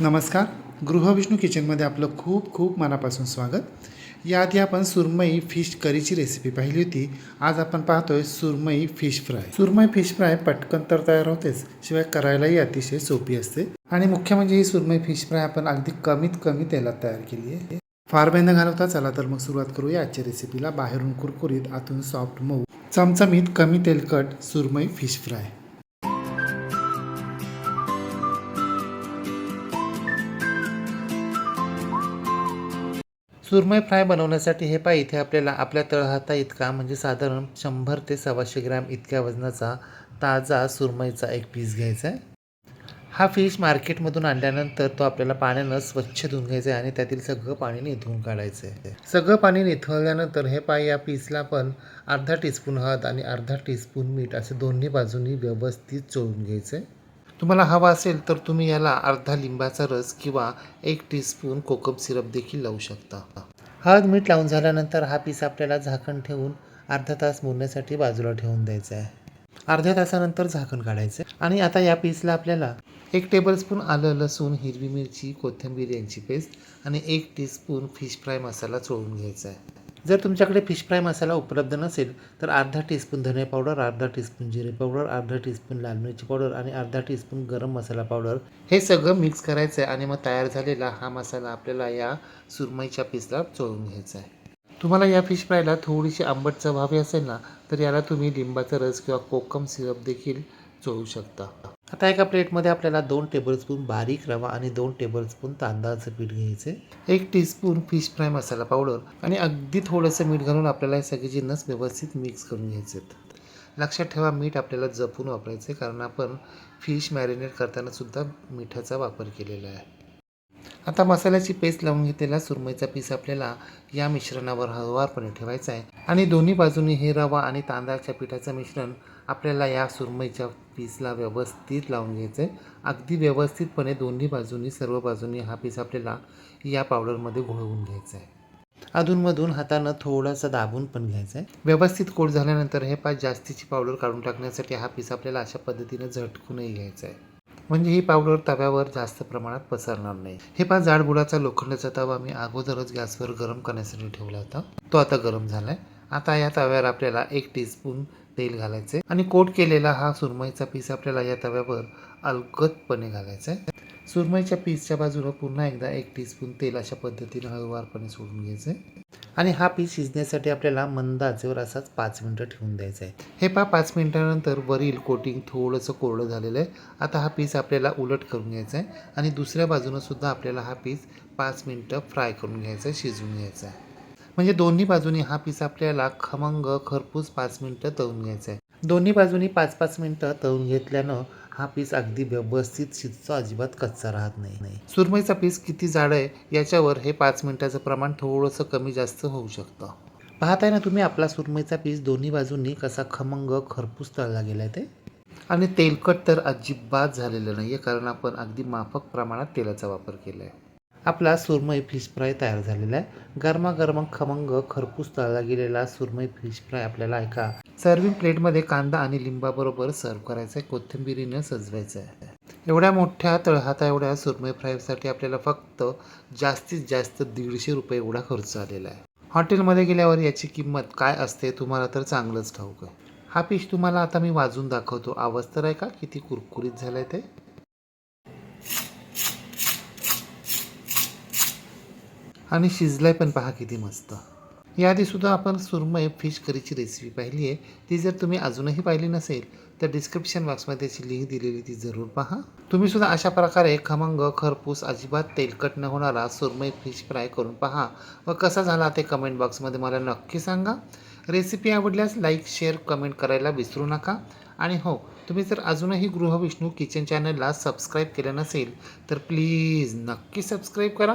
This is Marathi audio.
नमस्कार. गृहविष्णू किचनमध्ये आपलं खूप खूप मनापासून स्वागत. याआधी आपण सुरमई फिश करीची रेसिपी पाहिली होती. आज आपण पाहतोय surmai fish fry. Surmai fish fry पटकन तर तयार होतेच शिवाय करायलाही अतिशय सोपी असते. आणि मुख्य म्हणजे ही सुरमई फिश फ्राय आपण अगदी कमीत कमी तेलात तयार केली आहे. फार वेळ न घालवता चला तर मग सुरुवात करूया आजच्या रेसिपीला बाहेरून कुरकुरीत आतून सॉफ्ट मऊ चमचमीत कमी तेलकट surmai fish fry. Surmai fry बनवण्यासाठी हे पाय इथे आपल्याला आपल्या तळहाता इतका म्हणजे साधारण शंभर ते सव्वाशे ग्रॅम इतक्या वजनाचा ताजा सुरमईचा एक पीस घ्यायचा आहे. हा फिश मार्केटमधून आणल्यानंतर तो आपल्याला पाण्यानं स्वच्छ धुवून घ्यायचा आहे आणि त्यातील सगळं पाणी निथळून काढायचं आहे. सगळं पाणी निथळल्यानंतर हे पाय या पीसला पण अर्धा टीस्पून हळद आणि अर्धा टीस्पून मीठ असे दोन्ही बाजूनी व्यवस्थित चोळून घ्यायचं. आहे तुम्हाला हवा असेल तर तुम्ही याला अर्धा लिंबाचा रस किंवा एक टीस्पून कोकम सिरप देखील लावू शकता. हळद मीठ लावून झाल्यानंतर हा पीस आपल्याला झाकण ठेवून अर्धा तास मुरण्यासाठी बाजूला ठेवून द्यायचा आहे. अर्ध्या तासानंतर झाकण काढायचं आहे. आणि आता या पीसला आपल्याला एक टेबलस्पून आलं लसूण हिरवी मिरची कोथिंबीर यांची पेस्ट आणि एक टीस्पून फिश फ्राय मसाला चोळून घ्यायचा आहे. जर तुमच्याकडे फिश फ्राय मसाला उपलब्ध नसेल तर अर्धा टीस्पून धने पावडर अर्धा टीस्पून जिरे पावडर अर्धा टीस्पून लाल मिरची पावडर आणि अर्धा टीस्पून गरम मसाला पावडर हे सगळं मिक्स करायचं आहे आणि मग तयार झालेला हा मसाला आपल्याला या सुरमईच्या पीसला चोळून घ्यायचा आहे तुम्हाला या फिश फ्रायला थोडीशी आंबट चव हवी असेल ना तर याला तुम्ही लिंबाचा रस किंवा कोकम सिरप देखील चोळू शकता. आता एका प्लेटमध्ये आपल्याला दोन टेबलस्पून बारीक रवा आणि दोन टेबलस्पून तांदळाचं पीठ घ्यायचे एक teaspoon fish fry masala powder आणि अगदी थोडंसं मीठ घालून आपल्याला हे सगळे जिन्नस व्यवस्थित मिक्स करून घ्यायचे लक्षात ठेवा मीठ आपल्याला जपून वापरायचे कारण आपण फिश मॅरिनेट करताना सुद्धा मिठाचा वापर केलेला आहे. आता मसाल्याची पेस्ट लावून घेतलेला सुरमईचा पीस आपल्याला या मिश्रणावर हळुवारपणे ठेवायचा आहे आणि दोन्ही बाजूनी हे रवा आणि तांदळाच्या पिठाचं मिश्रण आपल्याला या सुरमईच्या पीसला व्यवस्थित लावून घ्यायचं आहे अगदी व्यवस्थितपणे दोन्ही बाजूनी सर्व बाजूनी हा पीस आपल्याला या पावडरमध्ये घोळवून घ्यायचा आहे अधूनमधून हातानं थोडंसं दाबून पण घ्यायचं आहे व्यवस्थित कोट झाल्यानंतर हे पाच जास्तीची पावडर काढून टाकण्यासाठी हा पीस आपल्याला अशा पद्धतीने झटकूनही घ्यायचा आहे म्हणजे ही पावडर तव्यावर जास्त प्रमाणात पसरणार नाही. हे पाच जाड बुडाचा लोखंडाचा तवा मी अगोदरच गॅसवर गरम करण्यासाठी ठेवला होता. तो आता गरम झाला आहे आता या तव्यावर आपल्याला एक टीस्पून तेल घालायचे आणि कोट केलेला हा सुरमईचा पीस आपल्याला या तव्यावर अलगदपणे घालायचा आहे. सुरमईच्या पीसच्या बाजूला पुन्हा एकदा एक टीस्पून तेल अशा पद्धतीने हळूवारपणे सोडून घ्यायचं. आहे आणि हा पीस शिजण्यासाठी आपल्याला मंद आचेवर असाच पाच मिनटं ठेवून द्यायचा आहे. हे पा पाच मिनटानंतर वरील कोटिंग थोडंसं कोरडं झालेलं आहे. आता हा पीस आपल्याला उलट करून घ्यायचा आहे. आणि दुसऱ्या बाजूनं सुद्धा आपल्याला हा पीस पाच मिनटं फ्राय करून घ्यायचा आहे शिजवून घ्यायचा आहे. म्हणजे दोन्ही बाजूनी हा पीस आपल्याला खमंग खरपूस पाच मिनटं तळून घ्यायचा आहे. दोन्ही बाजूनी पाच पाच मिनटं तळून घेतल्यानं हा पीस अगदी व्यवस्थित शिजतो अजिबात कच्चा राहत नाही. नाही सुरमईचा पीस किती जाड आहे याच्यावर हे पाच मिनटाचं प्रमाण थोडंसं कमी जास्त होऊ शकतं. पाहताय ना तुम्ही आपला सुरमईचा पीस दोन्ही बाजूंनी कसा खमंग खरपूस तळला गेला आहे ते? आणि तेलकट तर अजिबात झालेलं नाही आहे कारण आपण अगदी माफक प्रमाणात तेलाचा वापर केला आहे आपला सुरमई फिश फ्राय तयार झालेला आहे. गरमागरम खमंग खरपूस तळला गेलेला सुरमई फिश फ्राय आपल्याला एका सर्विंग प्लेटमध्ये कांदा आणि लिंबाबरोबर सर्व करायचा आहे कोथिंबिरीनं सजवायचं आहे एवढ्या मोठ्या तळहाता एवढ्या सुरमई फ्रायसाठी आपल्याला फक्त जास्तीत जास्त दीडशे रुपये एवढा खर्च आलेला आहे. हॉटेलमध्ये गेल्यावर याची किंमत काय असते तुम्हाला तर चांगलंच ठाऊक आहे. हा फिश तुम्हाला आता मी वाजून दाखवतो. आवाज तर आहे का? किती कुरकुरीत झालाय ते. आणि शिजलाय पण पहा किती मस्त. याआधी सुद्धा आपण सुरमई फिश करीची रेसिपी पाहिली आहे. ती जर तुम्ही अजूनही पाहिली नसेल तर डिस्क्रिप्शन बॉक्समध्ये त्याची लिंक दिलेली ती जरूर पहा. तुम्ही सुद्धा अशा प्रकारे खमंग खरपूस अजिबात तेलकट न होणारा सुरमई फिश फ्राय करून पहा. व कसा झाला ते कमेंट बॉक्समध्ये मला नक्की सांगा. रेसिपी आवडल्यास लाईक शेअर कमेंट करायला विसरू नका. आणि हो तुम्ही जर अजूनही गृहविष्णू किचन चॅनलला सबस्क्राईब केलं नसेल तर प्लीज नक्की सबस्क्राईब करा.